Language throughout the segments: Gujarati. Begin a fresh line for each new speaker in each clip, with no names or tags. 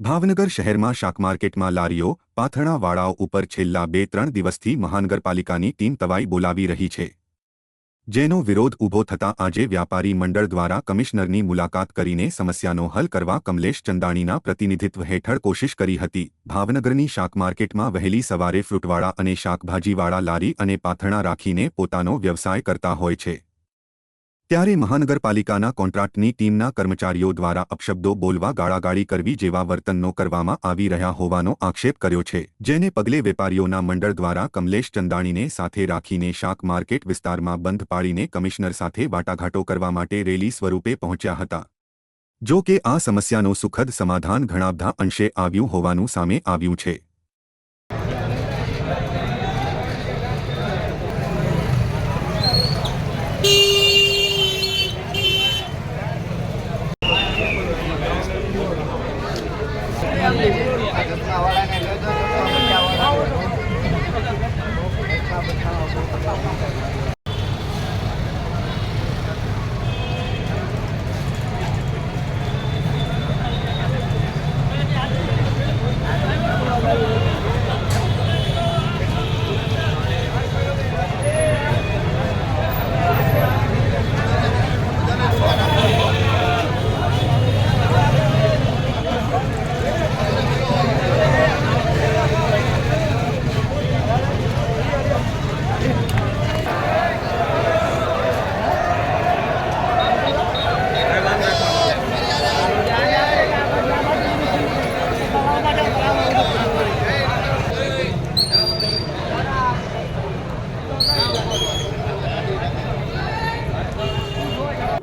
ભાવનગર શહેરમાં શાકમાર્કેટમાં લારીઓ પાથણાવાળાઓ ઉપર છેલ્લા બે ત્રણ દિવસથી મહાનગરપાલિકાની ટીમ તવાઈ બોલાવી રહી છે. જેનો વિરોધ ઊભો થતાં આજે વ્યાપારી મંડળ દ્વારા કમિશનરની મુલાકાત કરીને સમસ્યાનો હલ કરવા કમલેશ ચંદાણીના પ્રતિનિધિત્વ હેઠળ કોશિશ કરી હતી. ભાવનગરની શાકમાર્કેટમાં વહેલી સવારે ફ્રૂટવાળા અને શાકભાજીવાળા લારી અને પાથણા રાખીને પોતાનો વ્યવસાય કરતા હોય છે. ત્યારે મહાનગરપાલિકાના કોન્ટ્રાક્ટની ટીમના કર્મચારીઓ દ્વારા અપશબ્દો બોલવા ગાળાગાળી કરવી જેવા વર્તનનો કરવામાં આવી રહ્યા હોવાનો આક્ષેપ કર્યો છે, જેને પગલે વેપારીઓના મંડળ દ્વારા કમલેશ ચંદાણીને સાથે રાખીને શાક માર્કેટ વિસ્તારમાં બંધ પાડીને કમિશનર સાથે વાટાઘાટો કરવા માટે રેલી સ્વરૂપે પહોંચ્યા હતા. જો કે આ સમસ્યાનું સુખદ સમાધાન ઘણા બધા અંશે આવ્યું હોવાનું સામે આવ્યું છે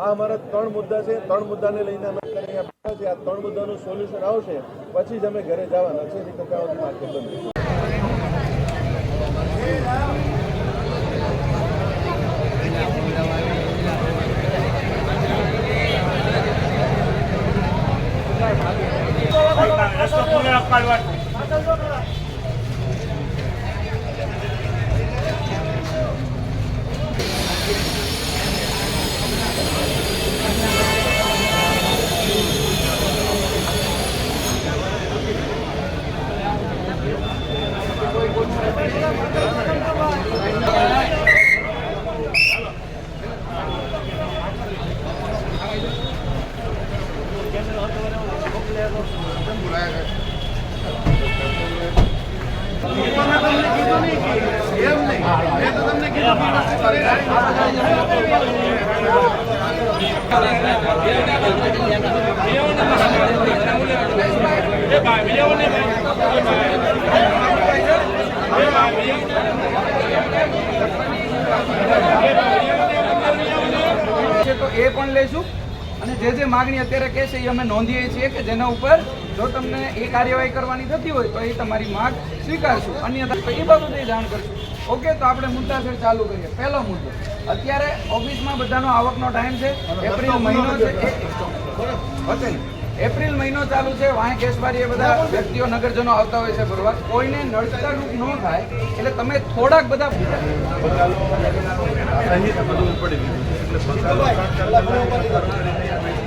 આ અમારા ત્રણ મુદ્દા છે. ત્રણ મુદ્દાને લઈને અમે અહીંયા બેઠા છે આ ત્રણ મુદ્દાનું સોલ્યુશન આવશે. પછી જ અમે ઘરે જવાના છે સુધી માર્કેટ બંધ.
પૂરો કાઢવા
છે તો એ પણ લઈશું અને જે જે માગણી અત્યારે કહેશે એ અમે નોંધીએ છીએ કે જેના ઉપર જો તમને એ કાર્યવાહી કરવાની થતી હોય તો એ તમારી માગ સ્વીકારશું. અન્યથા એ બાબતે જાણ કરશું. ઓકે, તો આપણે મુદ્દાસર ચાલુ કરીએ. પહેલો મુદ્દો. અત્યારે ઓફિસમાં બધાનો આવકનો ટાઈમ છે. એપ્રિલ મહિનો છે. એપ્રિલ મહિનો ચાલુ છે. વાંય કેસવારી એ બધા વ્યક્તિઓ, નગરજનો આવતા હોય છે ભરવા. કોઈને નડતરરૂપ ન થાય, એટલે તમે થોડાક બધા
છે. એટલે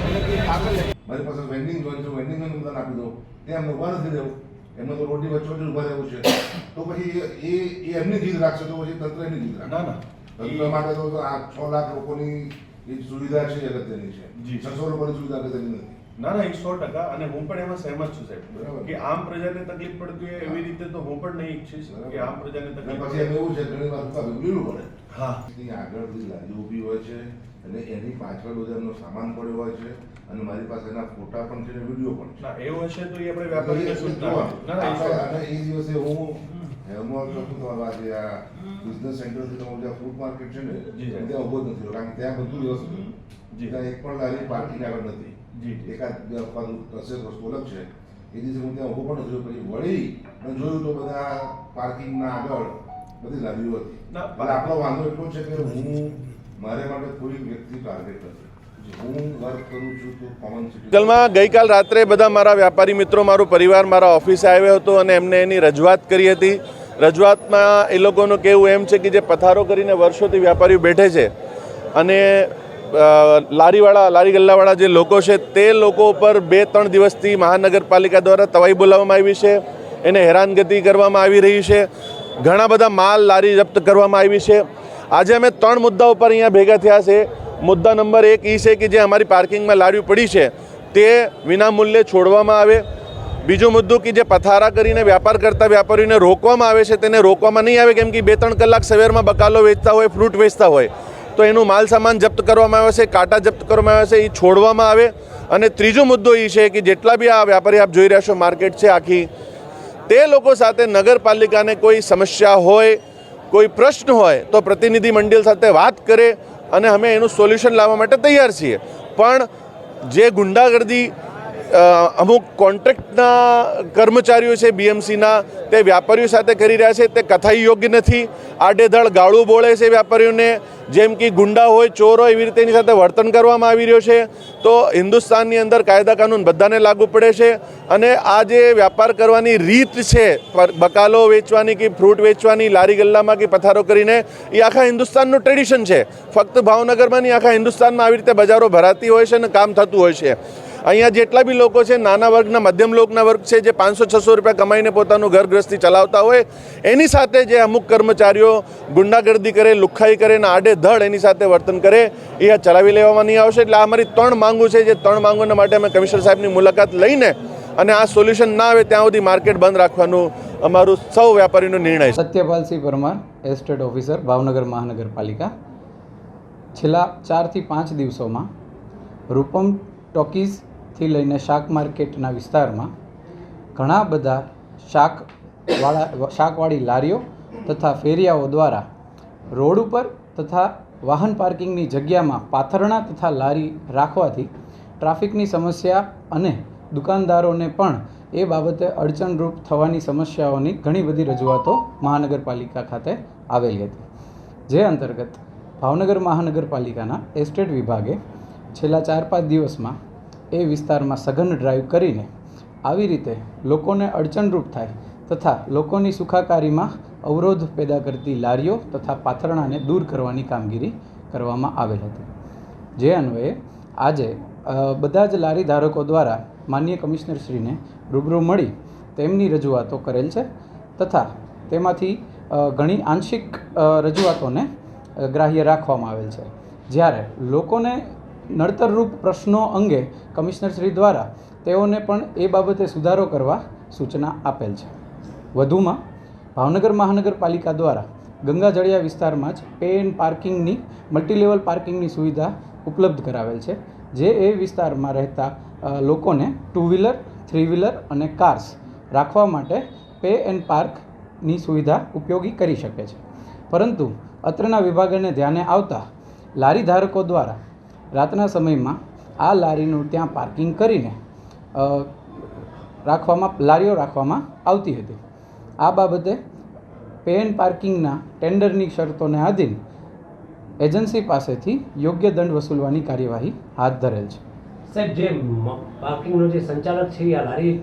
મારી પાસે વેન્ડિંગ જોઈન છે વેન્ડિંગ જોઈન બધાને આપી દો ત્યાં એમને ઊભા નથી દેવું એમને તો રોટી વચ્ચે વચ્ચે ઊભા રહેવું છે. તો પછી એ એ એમની જીત રાખશે તો પછી તંત્ર એમની
ના
રાખશે.
ના
તંત્ર માટે તો આ છ લાખ લોકોની એ સુવિધા છે અગત્યની છે. છસો લોકોની સુવિધા અગત્યની નથી.
ના ના એ સો ટકા અને હું પણ એમાં સહેમત છું સાહેબ. કે આમ પ્રજાને તકલીફ પડતી હોય એવી રીતે તો હું પણ નહીં ઈચ્છીશ કે આમ પ્રજાને તકલીફ
પછી એવું છે ઘણી વાર લીલું પડે
હા
આગળ લારીઓ ઊભી હોય છે અને એની પાછળ બધાનો સામાન પડ્યો હોય છે અને મારી પાસે એના ફોટા પણ છે વીડિયો પણ છે
ના એવું હશે તો એ આપણે વ્યાપારીને સૂચના.
અને એ દિવસે હું કરતો હતો આ બિઝનેસ સેન્ટર તમારું ફૂડ માર્કેટ છે ને. ત્યાં ઊભો જ નથી કારણ કે ત્યાં બધું વ્યવસ્થિત
જી.
ત્યાં એક પણ લારી પાર્કિંગ આગળ નથી. એકાદ વસ્તુ અલગ છે. એ દિવસે હું ત્યાં ઊભો પણ થયો પછી વળી મેં જોયું તો બધા પાર્કિંગના આગળ બધી લારીઓ હતી. આપણો વાંધો એટલો છે કે હું મારે માટે કોઈ વ્યક્તિ ટાર્ગેટ નથી હું વર્ક કરું છું તો કોમન સિટી
હોટલમાં ગઈકાલ રાત્રે બધા મારા વ્યાપારી મિત્રો મારો પરિવાર મારા ઓફિસે આવ્યો હતો અને એમને એની રજૂઆત કરી હતી. રજૂઆતમાં એ લોકોનું કહેવું એમ છે કે જે પથારો કરીને વર્ષોથી વેપારીઓ બેઠે છે અને લારીવાળા, લારી ગલ્લાવાળા જે લોકો છે, તે લોકો ઉપર બે ત્રણ દિવસથી મહાનગરપાલિકા દ્વારા તવાઈ બોલાવવામાં આવી છે. એને હેરાનગતિ કરવામાં આવી રહી છે. ઘણા બધા માલ લારી જપ્ત કરવામાં આવી છે. આજે અમે ત્રણ મુદ્દા ઉપર અહીંયા ભેગા થયા છે. મુદ્દા નંબર એક એ છે કે જે અમારી પાર્કિંગમાં લારીઓ પડી છે, તે વિનામૂલ્યે છોડવામાં આવે. બીજું મુદ્દું કે જે પથારા કરીને વ્યાપાર કરતા વ્યાપારીઓને રોકવામાં આવે છે, તેને રોકવામાં નહીં આવે, કેમ કે બે ત્રણ કલાક સવારમાં બકાલો વેચતા હોય, ફ્રૂટ વેચતા હોય. તો એનું માલ સામાન જપ્ત કરવામાં આવે છે, કાંટા જપ્ત કરવામાં આવે છે, એ છોડવામાં આવે. અને ત્રીજો મુદ્દો એ છે કે જેટલા બી આ વ્યાપારી આપ જોઈ રહ્યા છો, માર્કેટ છે આખી, તે લોકો સાથે નગરપાલિકાને કોઈ સમસ્યા હોય, કોઈ પ્રશ્ન હોય, તો પ્રતિનિધિ મંડળ સાથે વાત કરે અને અમે એનું સોલ્યુશન લાવવા માટે તૈયાર છીએ. પણ જે ગુંડાગર્દી અમુક કોન્ટ્રાક્ટના કર્મચારીઓ છે બીએમસીના તે વ્યાપારીઓ સાથે કરી રહ્યા છે, તે કથાઈ યોગ્ય નથી. આડેધડ ગાળું બોળે છે વ્યાપારીઓને, જેમ કે ગુંડા હોય, ચોર હોય, એવી રીતે એની સાથે વર્તન કરવામાં આવી રહ્યો છે. તો હિન્દુસ્તાનની અંદર કાયદા કાનૂન બધાને લાગુ પડે છે. અને આ જે વ્યાપાર કરવાની રીત છે બકાલો વેચવાની કે ફ્રૂટ વેચવાની, લારી ગલ્લામાં કે પથારો કરીને, એ આખા હિન્દુસ્તાનનું ટ્રેડિશન છે. ફક્ત ભાવનગરમાં નહીં, આખા હિન્દુસ્તાનમાં આવી રીતે બજારો ભરાતી હોય છે અને કામ થતું હોય છે. અહીંયા જેટલા બી લોકો છે, નાના વર્ગના, મધ્યમ લોકના વર્ગ છે, જે પાંચસો, છસો રૂપિયા કમાઈને પોતાનું ઘર ગૃહસ્થી ચલાવતા હોય, એની સાથે જે અમુક કર્મચારીઓ ગુંડાગર્દી કરે, લુખાઈ કરે અને આડે ધડ એની સાથે વર્તન કરે, એ આ ચલાવી લેવામાં નહીં આવશે. એટલે આ અમારી ત્રણ માંગો છે, જે ત્રણ માંગોના માટે અમે કમિશનર સાહેબની મુલાકાત લઈને અને આ સોલ્યુશન ના આવે ત્યાં સુધી માર્કેટ બંધ રાખવાનું અમારું સૌ વેપારીનો નિર્ણય છે.
સત્યપાલસિંહ પરમાર એસ્ટેટ ઓફિસર ભાવનગર મહાનગરપાલિકા. છેલ્લા ચારથી પાંચ દિવસોમાં રૂપમ ટોકીઝથી લઈને શાક માર્કેટના વિસ્તારમાં ઘણા બધા શાકવાળા શાકવાળી લારીઓ તથા ફેરિયાઓ દ્વારા રોડ ઉપર તથા વાહન પાર્કિંગની જગ્યામાં પાથરણા તથા લારી રાખવાથી ટ્રાફિકની સમસ્યા અને દુકાનદારોને પણ એ બાબતે અડચણરૂપ થવાની સમસ્યાઓની ઘણી બધી રજૂઆતો મહાનગરપાલિકા ખાતે આવેલી હતી. જે અંતર્ગત ભાવનગર મહાનગરપાલિકાના એસ્ટેટ વિભાગે છેલ્લા ચાર પાંચ દિવસમાં એ વિસ્તારમાં સઘન ડ્રાઈવ કરીને આવી રીતે લોકોને અડચણરૂપ થાય તથા લોકોની સુખાકારીમાં અવરોધ પેદા કરતી લારીઓ તથા પાથરણાને દૂર કરવાની કામગીરી કરવામાં આવેલ હતી. જે અન્વયે આજે બધા જ લારી ધારકો દ્વારા માન્ય કમિશનરશ્રીને રૂબરૂ મળી તેમની રજૂઆતો કરેલ છે તથા તેમાંથી ઘણી આંશિક રજૂઆતોને ગ્રાહ્ય રાખવામાં આવેલ છે. જ્યારે લોકોને નડતરરૂપ પ્રશ્નો અંગે કમિશનરશ્રી દ્વારા તેઓને પણ એ બાબતે સુધારો કરવા સૂચના આપેલ છે. વધુમાં, ભાવનગર મહાનગરપાલિકા દ્વારા ગંગાજળિયા વિસ્તારમાં જ પે એન્ડ પાર્કિંગની મલ્ટીલેવલ પાર્કિંગની સુવિધા ઉપલબ્ધ કરાવેલ છે, જે એ વિસ્તારમાં રહેતા લોકોને ટુ વ્હીલર થ્રી વ્હીલર અને કાર્સ રાખવા માટે પે એન્ડ પાર્કની સુવિધા ઉપયોગી કરી શકે છે. પરંતુ, અત્રના વિભાગને ધ્યાને આવતા લારી ધારકો દ્વારા રાતના સમયમાં આ લારીનું ત્યાં પાર્કિંગ કરીને રાખવામાં, લારીઓ રાખવામાં આવતી હતી. આ બાબતે પેન પાર્કિંગના ટેન્ડરની શરતોને આધીન એજન્સી પાસેથી યોગ્ય દંડ વસૂલવાની કાર્યવાહી હાથ ધરેલ છે.
સાહેબ, જે પાર્કિંગનો જે સંચાલક છે આ લારી